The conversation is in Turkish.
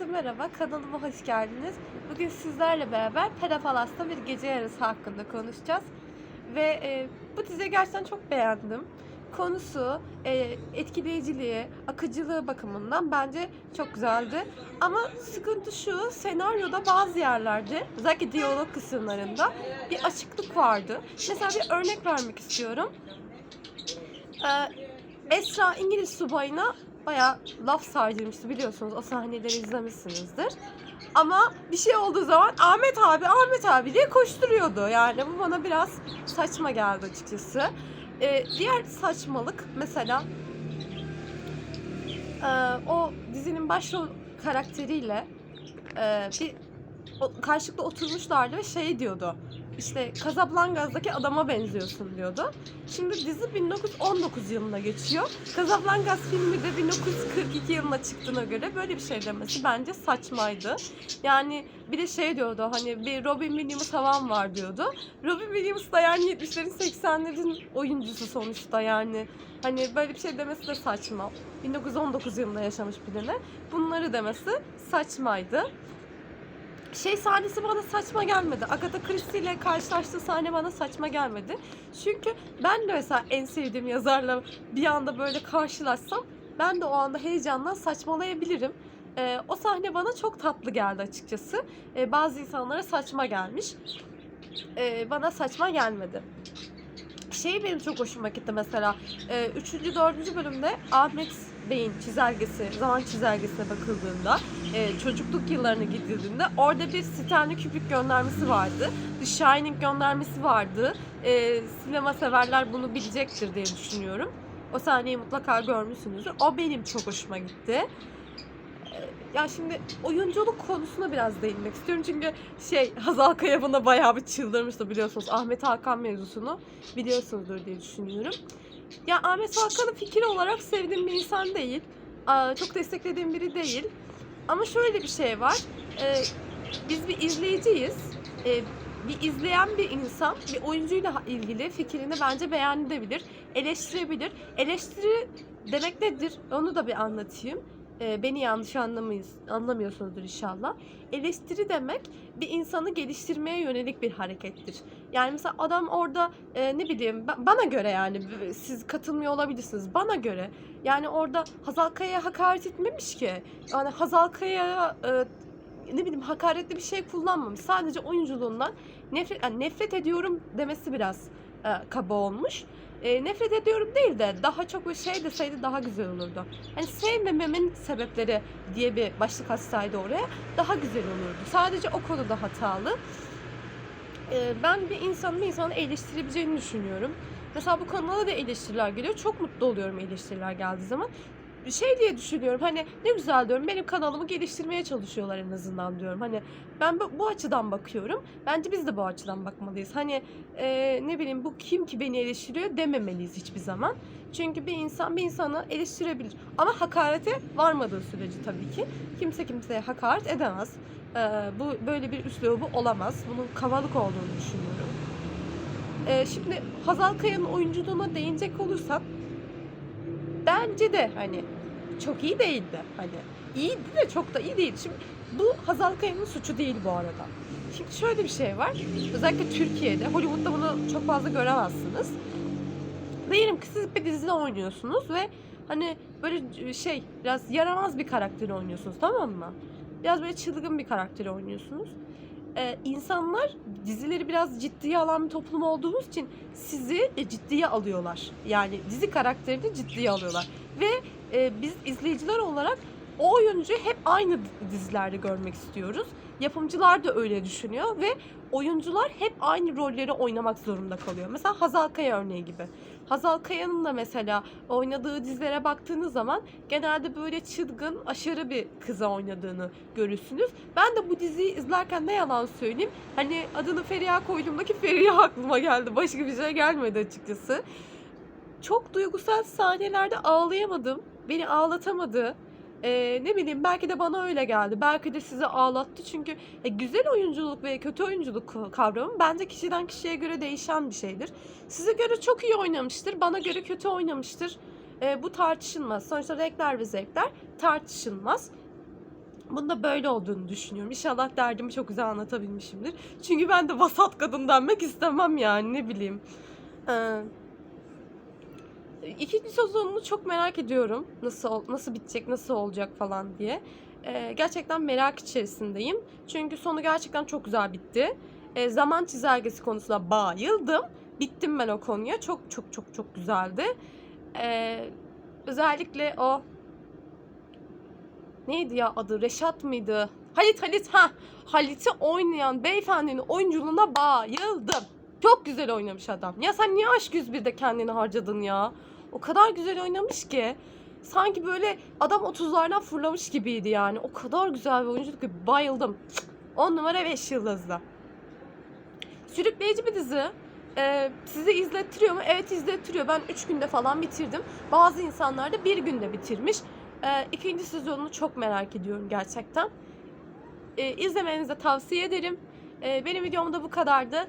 Herkese merhaba, kanalıma hoş geldiniz. Bugün sizlerle beraber Perapalas'ta bir gece yarısı hakkında konuşacağız. Ve e, bu diziyi gerçekten çok beğendim. Konusu, e, etkileyiciliği, akıcılığı bakımından bence çok güzeldi. Ama sıkıntı şu, senaryoda bazı yerlerde, özellikle diyalog kısımlarında bir açıklık vardı. Mesela bir örnek vermek istiyorum. Ee, Esra İngiliz subayına bayağı laf sardırmıştı biliyorsunuz. O sahneleri izlemişsinizdir. Ama bir şey olduğu zaman Ahmet abi, Ahmet abi diye koşturuyordu. Yani bu bana biraz saçma geldi açıkçası. Ee, diğer saçmalık mesela e, o dizinin başrol karakteriyle e, bir o, karşılıklı oturmuşlardı ve şey diyordu. İşte Casablanca'daki adama benziyorsun diyordu. Şimdi dizi 1919 yılına geçiyor. Casablanca filmi de 1942 yılına çıktığına göre böyle bir şey demesi bence saçmaydı. Yani bir de şey diyordu hani bir Robin Williams havan var diyordu. Robin Williams da yani 70'lerin 80'lerin oyuncusu sonuçta yani. Hani böyle bir şey demesi de saçma. 1919 yılında yaşamış birine. Bunları demesi saçmaydı şey sahnesi bana saçma gelmedi. Agatha Christie ile karşılaştığı sahne bana saçma gelmedi. Çünkü ben de mesela en sevdiğim yazarla bir anda böyle karşılaşsam ben de o anda heyecandan saçmalayabilirim. Ee, o sahne bana çok tatlı geldi açıkçası. Ee, bazı insanlara saçma gelmiş. Ee, bana saçma gelmedi. Şey benim çok hoşuma gitti mesela. Ee, üçüncü, dördüncü bölümde Ahmet Bey'in çizelgesi, zaman çizelgesine bakıldığında e, çocukluk yıllarına gidildiğinde orada bir Stanley Kubrick göndermesi vardı. The Shining göndermesi vardı. E, sinema severler bunu bilecektir diye düşünüyorum. O sahneyi mutlaka görmüşsünüzdür. O benim çok hoşuma gitti. Ya şimdi oyunculuk konusuna biraz değinmek istiyorum çünkü şey Hazal Kaya buna bayağı bir çıldırmıştı biliyorsunuz Ahmet Hakan mevzusunu biliyorsunuzdur diye düşünüyorum. Ya Ahmet Hakan'ı fikir olarak sevdiğim bir insan değil. Çok desteklediğim biri değil. Ama şöyle bir şey var. Ee, biz bir izleyiciyiz. Ee, bir izleyen bir insan bir oyuncuyla ilgili fikrini bence beğenebilir, eleştirebilir. Eleştiri demek nedir? Onu da bir anlatayım. Ee, beni yanlış anlamayız, anlamıyorsunuzdur inşallah. Eleştiri demek bir insanı geliştirmeye yönelik bir harekettir. Yani mesela adam orada e, ne bileyim ba- bana göre yani siz katılmıyor olabilirsiniz. Bana göre yani orada Hazal Kaya'ya hakaret etmemiş ki. Yani Hazal Kaya'ya e, ne bileyim hakaretli bir şey kullanmamış. Sadece oyunculuğundan nefret yani nefret ediyorum demesi biraz e, kaba olmuş. E, nefret ediyorum değil de daha çok bir şey deseydi daha güzel olurdu. Hani sevmememin sebepleri diye bir başlık atsaydı oraya daha güzel olurdu. Sadece o konuda hatalı. E, ben bir insanın bir insanı eleştirebileceğini düşünüyorum. Mesela bu kanala da eleştiriler geliyor. Çok mutlu oluyorum eleştiriler geldiği zaman. Şey diye düşünüyorum hani ne güzel diyorum benim kanalımı geliştirmeye çalışıyorlar en azından diyorum. Hani ben bu, bu açıdan bakıyorum. Bence biz de bu açıdan bakmalıyız. Hani e, ne bileyim bu kim ki beni eleştiriyor dememeliyiz hiçbir zaman. Çünkü bir insan bir insanı eleştirebilir. Ama hakarete varmadığı sürece tabii ki kimse kimseye hakaret edemez. E, bu böyle bir üslubu olamaz. Bunun kabalık olduğunu düşünüyorum. E, şimdi Hazal Kaya'nın oyunculuğuna değinecek olursak bence de hani çok iyi değildi. Hani iyiydi de çok da iyi değil. Şimdi bu Hazal Kaya'nın suçu değil bu arada. Şimdi şöyle bir şey var. Özellikle Türkiye'de, Hollywood'da bunu çok fazla göremezsiniz. Diyelim ki siz bir dizide oynuyorsunuz ve hani böyle şey biraz yaramaz bir karakteri oynuyorsunuz tamam mı? Biraz böyle çılgın bir karakteri oynuyorsunuz. Ee, insanlar dizileri biraz ciddiye alan bir toplum olduğumuz için sizi e, ciddiye alıyorlar. Yani dizi karakterini ciddiye alıyorlar. Ve e, biz izleyiciler olarak o oyuncuyu hep aynı dizilerde görmek istiyoruz. Yapımcılar da öyle düşünüyor ve oyuncular hep aynı rolleri oynamak zorunda kalıyor. Mesela Hazal Kaya örneği gibi. Hazal Kaya'nın da mesela oynadığı dizilere baktığınız zaman genelde böyle çılgın, aşırı bir kıza oynadığını görürsünüz. Ben de bu diziyi izlerken ne yalan söyleyeyim. Hani adını Feriha koyduğumdaki Feriha aklıma geldi. Başka bir şey gelmedi açıkçası. Çok duygusal sahnelerde ağlayamadım. Beni ağlatamadı. Ee, ne bileyim belki de bana öyle geldi. Belki de sizi ağlattı. Çünkü e, güzel oyunculuk ve kötü oyunculuk kavramı bence kişiden kişiye göre değişen bir şeydir. Size göre çok iyi oynamıştır. Bana göre kötü oynamıştır. Ee, bu tartışılmaz. Sonuçta renkler ve zevkler tartışılmaz. Bunun da böyle olduğunu düşünüyorum. İnşallah derdimi çok güzel anlatabilmişimdir. Çünkü ben de vasat kadın denmek istemem yani ne bileyim. Ee, ikinci sezonunu çok merak ediyorum. Nasıl nasıl bitecek, nasıl olacak falan diye. Ee, gerçekten merak içerisindeyim. Çünkü sonu gerçekten çok güzel bitti. Ee, zaman çizelgesi konusunda bayıldım. Bittim ben o konuya. Çok çok çok çok güzeldi. Ee, özellikle o neydi ya adı Reşat mıydı? Halit Halit ha Halit'i oynayan beyefendinin oyunculuğuna bayıldım. Çok güzel oynamış adam. Ya sen niye Aşk 101'de kendini harcadın ya? O kadar güzel oynamış ki. Sanki böyle adam 30'lardan fırlamış gibiydi yani. O kadar güzel bir oyunculuk ki bayıldım. 10 numara 5 yıldızlı. Sürükleyici bir dizi. Ee, sizi izlettiriyor mu? Evet izlettiriyor. Ben 3 günde falan bitirdim. Bazı insanlar da bir günde bitirmiş. Ee, ikinci sezonunu çok merak ediyorum gerçekten. Ee, izlemenizi tavsiye ederim. Ee, benim videom da bu kadardı.